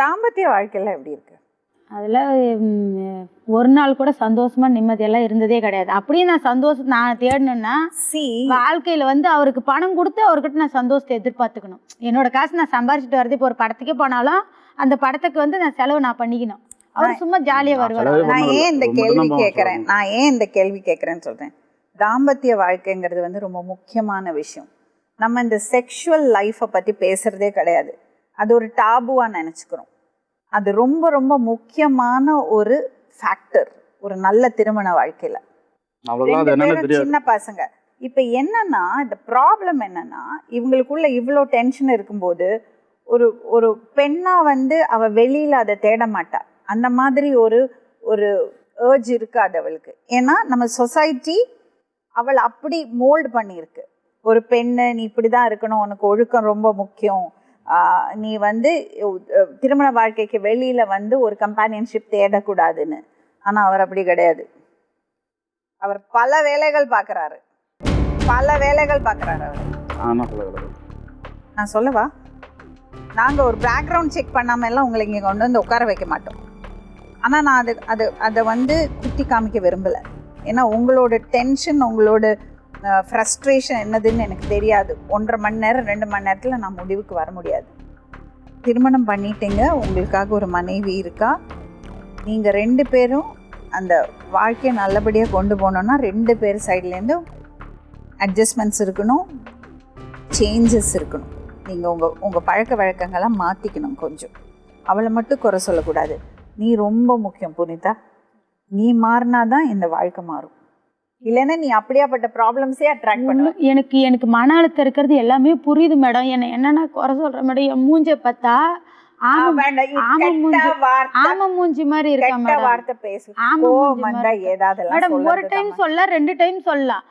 தாம்பத்திய வாழ்க்கையில எப்படி இருக்கு? அதில் ஒரு நாள் கூட சந்தோஷமா நிம்மதியெல்லாம் இருந்ததே கிடையாது. அப்படியே நான் சந்தோஷம் நான் தேடணும்னா சி. வாழ்க்கையில வந்து அவருக்கு பணம் கொடுத்து அவர்கிட்ட நான் சந்தோஷத்தை எதிர்பார்த்துக்கணும். என்னோட காசு நான் சம்பாரிச்சிட்டு வரது இப்போ ஒரு படத்துக்கே போனாலும் அந்த படத்துக்கு வந்து நான் செலவு நான் பண்ணிக்கணும். அவர் சும்மா ஜாலியா வருவார். நான். ஏன் இந்த கேள்வி கேட்குறேன். நான் ஏன் இந்த கேள்வி கேட்குறேன்னு சொல்றேன். தாம்பத்திய வாழ்க்கைங்கிறது வந்து ரொம்ப முக்கியமான விஷயம். நம்ம இந்த செக்ஷுவல் லைஃப்பை பத்தி பேசுறதே கிடையாது. அது ஒரு டாபுவா நினைச்சுக்கிறோம். அது ரொம்ப ரொம்ப முக்கியமான ஒரு ஃபேக்டர் ஒரு நல்ல திருமண வாழ்க்கையில. சின்ன பசங்க. இப்போ என்னன்னா இந்த ப்ராப்ளம் என்னன்னா இவங்களுக்குள்ள இவ்வளோ டென்ஷன் இருக்கும்போது ஒரு ஒரு பெண்ணா வந்து அவ வெளியில அதை தேட மாட்டா. அந்த மாதிரி ஒரு ஒரு ஏர்ஜ் இருக்காது அவளுக்கு. ஏன்னா நம்ம சொசைட்டி அவள் அப்படி மோல்ட் பண்ணியிருக்கு. ஒரு பெண்ணு நீ இப்படி தான் இருக்கணும் உனக்கு ஒழுக்கம் ரொம்ப முக்கியம். நீ வந்து திருமண வாழ்க்கைக்கு வெளியில வந்து ஒரு கம்பானியன்ஷிப் தேடக்கூடாதுன்னு. ஆனா அவர் அப்படி கிடையாது. அவர் பல வேலைகள் பார்க்குறாரு பல வேலைகள் பார்க்குறாரு அவர். நான் சொல்லவா? நாங்கள் ஒரு பேக்ரவுண்ட் செக் பண்ணாம எல்லாம் உங்களை இங்கே கொண்டு வந்து உட்கார வைக்க மாட்டோம். ஆனால் நான் அது அது அதை வந்து குத்தி காமிக்க விரும்பலை. ஏன்னா உங்களோட டென்ஷன் உங்களோட ஃப்ரஸ்ட்ரேஷன் என்னதுன்னு எனக்கு தெரியாது. ஒன்றரை மணி நேரம் ரெண்டு மணி நேரத்தில் நான் முடிவுக்கு வர முடியாது. திருமணம் பண்ணிட்டீங்க உங்களுக்காக ஒரு மனைவி இருக்கா? நீங்கள் ரெண்டு பேரும் அந்த வாழ்க்கையை நல்லபடியாக கொண்டு போனோன்னா ரெண்டு பேர் சைட்லேருந்து அட்ஜஸ்ட்மெண்ட்ஸ் இருக்கணும் சேஞ்சஸ் இருக்கணும். நீங்கள் உங்கள் உங்கள் பழக்க வழக்கங்களை மாற்றிக்கணும் கொஞ்சம். அவளை மட்டும் குறை சொல்லக்கூடாது. நீ ரொம்ப முக்கியம் புனிதா. நீ மாறினா தான் இந்த வாழ்க்கை மாறும். இல்லைன்னா நீ அப்படியாப்பட்ட ப்ராப்ளம்ஸே அட்ராக்ட் பண்ணுவ. ஒண்ணும் எனக்கு எனக்கு மன அழுத்தம் இருக்கிறது எல்லாமே புரியுது மேடம் என்ன என்னன்னா குறை சொல்ற மேடம் என் மூஞ்ச பார்த்தா மூஞ்சி. மாதிரி இருக்கா மேடம் வார்த்தை பேசு. மேடம் ஒரு டைம். சொல்ல ரெண்டு டைம் சொல்லலாம்.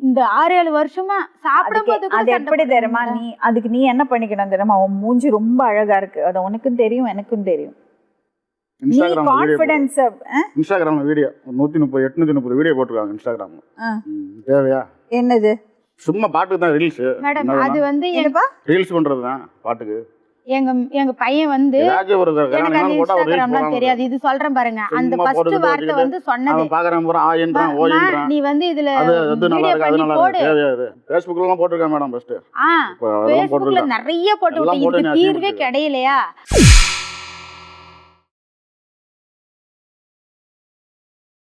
இந்த- ஆறு ஏழு வருஷமா சாப்பிடும் அதுக்கு- போது கூட அது சண்டை எப்படி போடுறீங்க தெரியுமா. நீ அதுக்கு நீ என்ன பண்ணிக்கணும் தெரியுமா? உன் மூஞ்சி ரொம்ப அழகா இருக்கு. அது உனக்கும் தெரியும் எனக்கும் தெரியும். வீடியோ கான்ஃபிடன்ஸ் இன்ஸ்டாகிராம்ல வீடியோ நூத்தி முப்பது எட்நூத்தி முப்பது வீடியோ போட்டிருக்காங்க இன்ஸ்டாகிராம்ல தேவையா? என்னது? சும்மா பாட்டுக்கு தான் ரீல்ஸ் மேடம் அது வந்து எங்க என்னப்பா? ரீல்ஸ் பண்றது தான் பாட்டுக்கு. எங்க எங்க பையன் வந்து ஒரு எனக்கு அது இன்ஸ்டாகிராம்லாம் தெரியாது. இது சொல்றேன் பாருங்க. அந்த ஃபர்ஸ்ட் வார்த்தை வந்து சொன்னது பாக்குறான் போறான் ஆ என்றான் ஓ அம்மா, என்றான். நீ வந்து இதுல அது அது நல்லா இருக்கு அது நல்லா இருக்கு தேவையா இது? ஃபேஸ்புக்ல எல்லாம் போட்டிருக்கேன் மேடம் ஃபர்ஸ்ட் ஆ ஃபேஸ்புக்ல நிறைய போட்டு எல்லாம் விட்டு போட்டு இதுக்கு நீ தீர்வே. கிடையலையா?